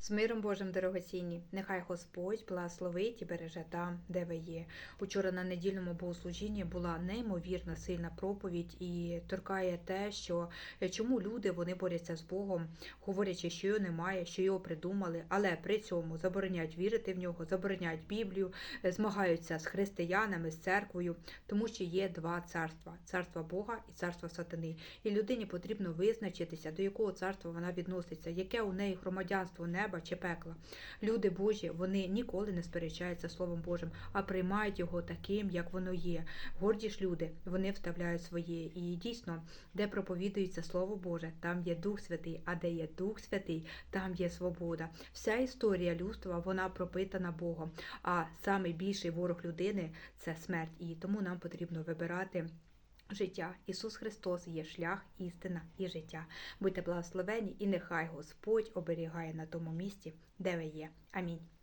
З миром Божим, дорогоцінні, нехай Господь благословить і береже там, де ви є. Учора на недільному богослужінні була неймовірно сильна проповідь і торкає те, що е, чому люди вони борються з Богом, говорячи, що його немає, що його придумали, але при цьому забороняють вірити в нього, забороняють Біблію, е, змагаються з християнами, з церквою, тому що є два царства: царство Бога і царство сатани. І людині потрібно визначитися, до якого царства вона відноситься, яке у неї громадянство неба чи пекла. Люди Божі вони ніколи не сперечаються Словом Божим, а приймають його таким, як воно є. Горді ж люди, вони вставляють своє. І дійсно, де проповідується Слово Боже, там є Дух Святий, а де є Дух Святий, там є свобода. Вся історія людства вона пропитана Богом. А найбільший ворог людини це смерть. І тому нам потрібно вибирати. Життя Ісус Христос є шлях, істина і життя. Будьте благословені, і нехай Господь оберігає на тому місці, де ви є. Амінь.